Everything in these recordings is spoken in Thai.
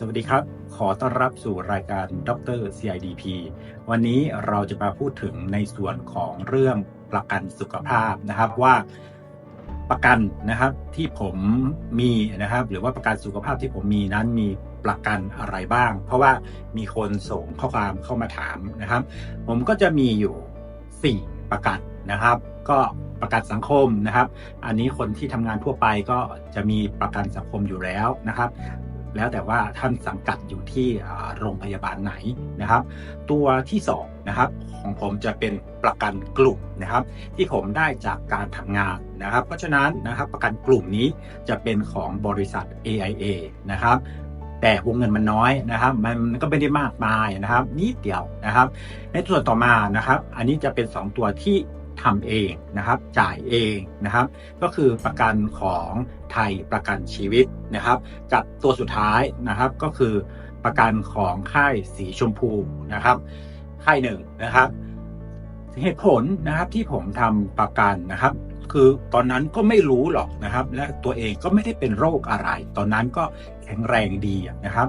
สวัสดีครับ ขอต้อนรับสู่รายการดร CIDP วันนี้เราจะมาพูดถึงในส่วนของเรื่องประกันสุขภาพนะครับว่าประกันนะครับที่ผมมีนะครับ หรือว่าประกันสุขภาพที่ผมมีนั้นมีประกันอะไรบ้าง เพราะว่ามีคนส่งข้อความเข้ามาถามนะครับ ผมก็จะมีอยู่ 4 ประกันนะครับ ก็ประกันสังคมนะครับ อันนี้คนที่ทำงานทั่วไปก็จะมีประกันสังคมอยู่แล้วนะครับ แล้วแต่ว่าท่านสังกัดอยู่ที่โรงพยาบาลไหนนะครับ ตัวที่2นะครับของผมจะเป็นประกันกลุ่มนะครับ ที่ผมได้จากการทำงานนะครับ เพราะฉะนั้นนะครับประกันกลุ่มนี้จะเป็นของบริษัท AIA นะครับแต่วงเงินมันน้อยนะครับ มันก็ไม่ได้มากมายนะครับนิดเดียวนะครับ ในส่วนต่อมานะครับ อันนี้จะเป็น 2 ตัวที่ ทำเองนะครับจ่ายเองนะครับ ก็คือประกันของไทยประกันชีวิตนะครับ กับตัวสุดท้ายนะครับก็คือประกันของค่ายสีชมพูนะครับ ค่ายหนึ่งนะครับ เหตุผลนะครับที่ผมทำประกันนะครับ คือตอนนั้นก็ไม่รู้หรอกนะครับ และตัวเองก็ไม่ได้เป็นโรคอะไร ตอนนั้นก็แข็งแรงดีนะครับ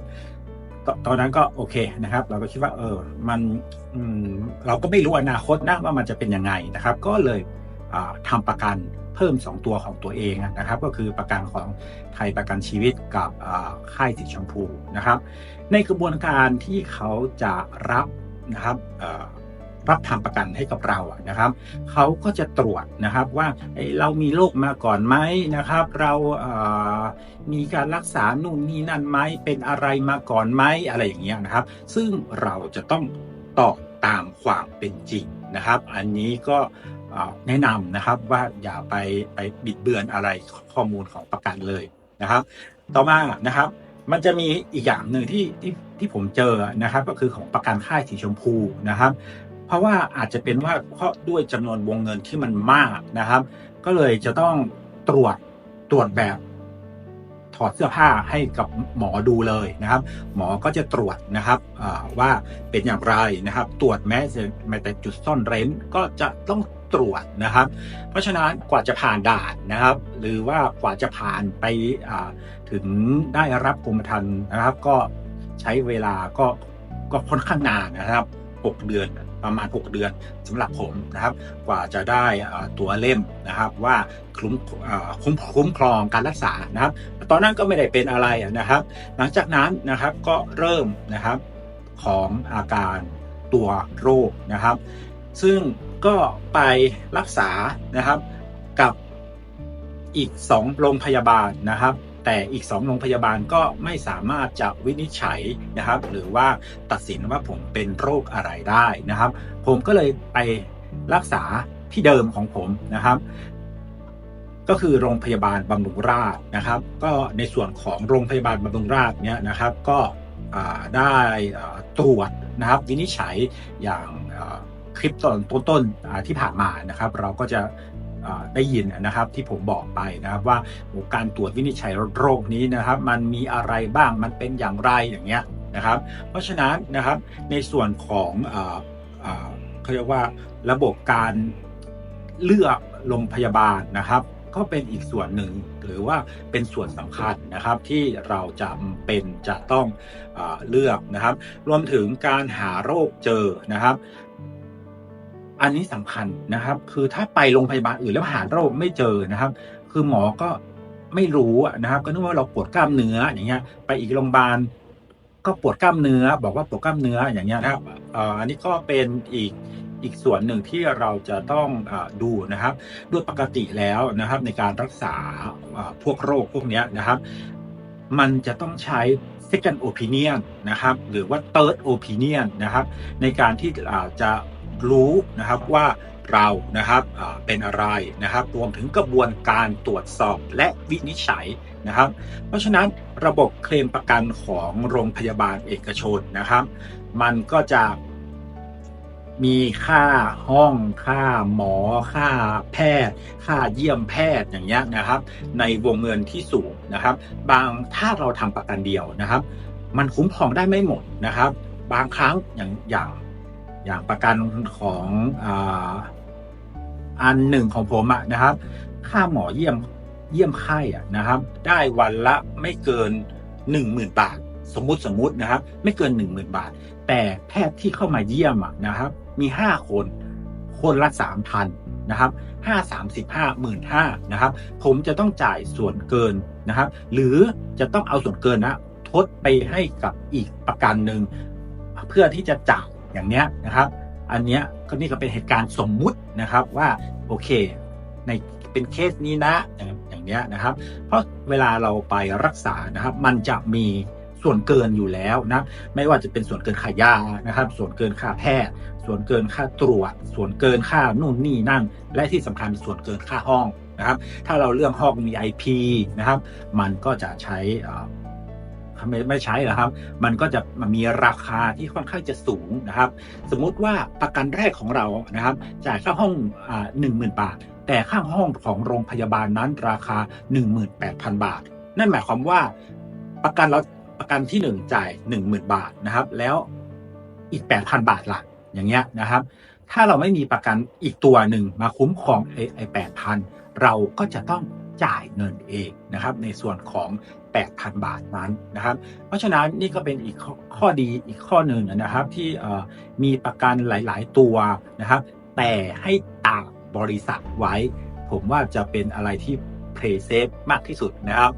ตอนนั้นก็โอเคนะครับ เราก็คิดว่าเออมันมเราก็ไม่รู้อนาคตนะว่ามันจะเป็นยังไงนะครับ ก็เลยอ่าทำประกันเพิ่ม 2 ตัวของตัวเองนะครับ ก็คือประกันของไทยประกันชีวิตกับอ่าค่ายสีชมพูนะครับ ในกระบวนการที่เขาจะรับนะครับรับทำประกันให้กับเราอะนะครับเขาก็จะตรวจนะครับว่าเรามีโรคมาก่อนไหมนะครับ เราเมีการรักษานู่นนี่นั่นไหมเป็นอะไรมาก่อนไหมอะไรอย่างเงี้ยนะครับ ซึ่งเราจะต้องตอบตามความเป็นจริงนะครับ อันนี้ก็แนะนำนะครับว่าอย่าไปไปบิดเบือนอะไรข้อมูลของประกันเลยนะครับ ต่อมานะครับ มันจะมีอีกอย่างหนึ่งที่ที่ที่ผมเจอนะครับ ก็คือของประกันค่ายสีชมพูนะครับ เพราะว่าอาจจะเป็นว่าเพราะด้วยจำนวนวงเงินที่มันมากนะครับ ก็เลยจะต้องตรวจตรวจแบบ ถอดเสื้อผ้าให้กับหมอดูเลยนะครับ หมอก็จะตรวจนะครับว่าเป็นอย่างไรนะครับ ตรวจแม้แต่แม้แต่จุดซ่อนเร้นก็จะต้องตรวจนะครับ เพราะฉะนั้นกว่าจะผ่านด่านนะครับ หรือว่ากว่าจะผ่านไปถึงได้รับกรมธรรม์นะครับ ก็ใช้เวลาก็ก็ค่อนข้างนานนะครับ 6 เดือน ประมาณ 6 เดือนสำหรับผมนะครับ กว่าจะได้ตัวเล่มนะครับว่าคุ้มคุ้มคุ้มครองการรักษานะครับ ตอนนั้นก็ไม่ได้เป็นอะไรนะครับ หลังจากนั้นนะครับก็เริ่มนะครับของอาการตัวโรคนะครับ ซึ่งก็ไปรักษานะครับกับอีก 2 โรงพยาบาลนะครับ แต่อีก 2 โรงพยาบาลก็ไม่สามารถจะวินิจฉัยนะครับ หรือว่าตัดสินว่าผมเป็นโรคอะไรได้นะครับ ผมก็เลยไปรักษาที่เดิมของผมนะครับ ก็คือโรงพยาบาลบำรุงราษนะครับ ก็ในส่วนของโรงพยาบาลบำรุงราษเนี่ยนะครับ ก็ได้ตรวจนะครับวินิจฉัยอย่างคลิปตอนต้นๆที่ผ่านมานะครับ เราก็จะ ได้ยินนะครับที่ผมบอกไปนะครับว่าการตรวจวินิจฉัยโรคนี้นะครับ มันมีอะไรบ้างมันเป็นอย่างไรอย่างเงี้ยนะครับ เพราะฉะนั้นนะครับในส่วนของเขาเรียกว่าระบบการเลือกโรงพยาบาลนะครับ ก็เป็นอีกส่วนหนึ่งหรือว่าเป็นส่วนสำคัญนะครับที่เราจะเป็นจะต้องอเลือกนะครับ รวมถึงการหาโรคเจอนะครับ อันนี้สำคัญนะครับ คือถ้าไปโรงพยาบาลอื่นแล้วหาโรคไม่เจอนะครับ คือหมอก็ไม่รู้นะครับ ก็นึกว่าเราปวดกล้ามเนื้ออย่างเงี้ย ไปอีกโรงพยาบาลก็ปวดกล้ามเนื้อ บอกว่าปวดกล้ามเนื้ออย่างเงี้ยนะครับอันนี้ก็เป็นอีกอีกส่วนหนึ่งที่เราจะต้องอดูนะครับด้วยปกติแล้วนะครับในการรักษาพวกโรคพวกนี้นะครับ มันจะต้องใช้ second opinion นะครับ หรือว่า third opinion นะครับ ในการที่อ่าจะ รู้นะครับว่าเรานะครับเป็นอะไรนะครับ รวมถึงกระบวนการตรวจสอบและวินิจฉัยนะครับ เพราะฉะนั้นระบบเคลมประกันของโรงพยาบาลเอกชนนะครับ มันก็จะมีค่าห้องค่าหมอ ค่าแพทย์ ค่าเยี่ยมแพทย์อย่างเงี้ยนะครับ ในวงเงินที่สูงนะครับ บางถ้าเราทำประกันเดียวนะครับ มันคุ้มครองได้ไม่หมดนะครับ บางครั้งอย่างอย่าง อย่างประกันของอ,อันหนึ่งของผมอะนะครับ ค่าหมอเยี่ยมเยี่ยมไข้อะนะครับ ได้วันละไม่เกิน1 0,000บาท สมมติสมมตินะครับ ไม่เกิน10,000บาท แต่แพทย์ที่เข้ามาเยี่ยมอะนะครับ มี5คน คนละ3,000นะครับ5 35 15,000นะครับ ผมจะต้องจ่ายส่วนเกินนะครับ หรือจะต้องเอาส่วนเกินนะทดไปให้กับอีกประกันหนึ่งเพื่อที่จะจ่าย อย่างเนี้ยนะครับ อันเนี้ยก็นี่ก็เป็นเหตุการณ์สมมุตินะครับว่าโอเค ในเป็นเคสนี้นะอย่างเนี้ยนะครับ เพราะเวลาเราไปรักษานะครับ มันจะมีส่วนเกินอยู่แล้วนะไม่ว่าจะเป็นส่วนเกินค่ายานะครับ ส่วนเกินค่าแพทย์ ส่วนเกินค่าตรวจ ส่วนเกินค่านู่นนี่นั่น และที่สำคัญส่วนเกินค่าห้องนะครับ ถ้าเราเรื่องห้อง VIP นะครับ มันก็จะใช้อ่อ ไม่ไม่ใช้หรอครับ มันก็จะมีราคาที่ค่อนข้างจะสูงนะครับ สมมุติว่าประกันแรกของเรานะครับ จ่ายค่าห้องหนึ่งหมื่นบาท แต่ค่าห้องของโรงพยาบาลนั้นราคา 18,000 บาท นั่นหมายความว่าประกันเราประกันที่หนึ่งจ่าย 10,000 บาทนะครับ แล้วอีก 8,000 บาทล่ะอย่างเงี้ยนะครับ ถ้าเราไม่มีประกันอีกตัวหนึ่งมาคุ้มครองไอ้ไอ้8,000เราก็จะต้อง จ่ายเงินเองนะครับในส่วนของ 8,000 บาทนั้นนะครับ เพราะฉะนั้นนี่ก็เป็นอีกข้อขอดีอีกข้อหนึ่งนะครับที่มีประกันหลาย ๆ ตัวนะครับ แต่ให้ตามบริษัทไว้ ผมว่าจะเป็นอะไรที่เพลย์เซฟมากที่สุดนะครับ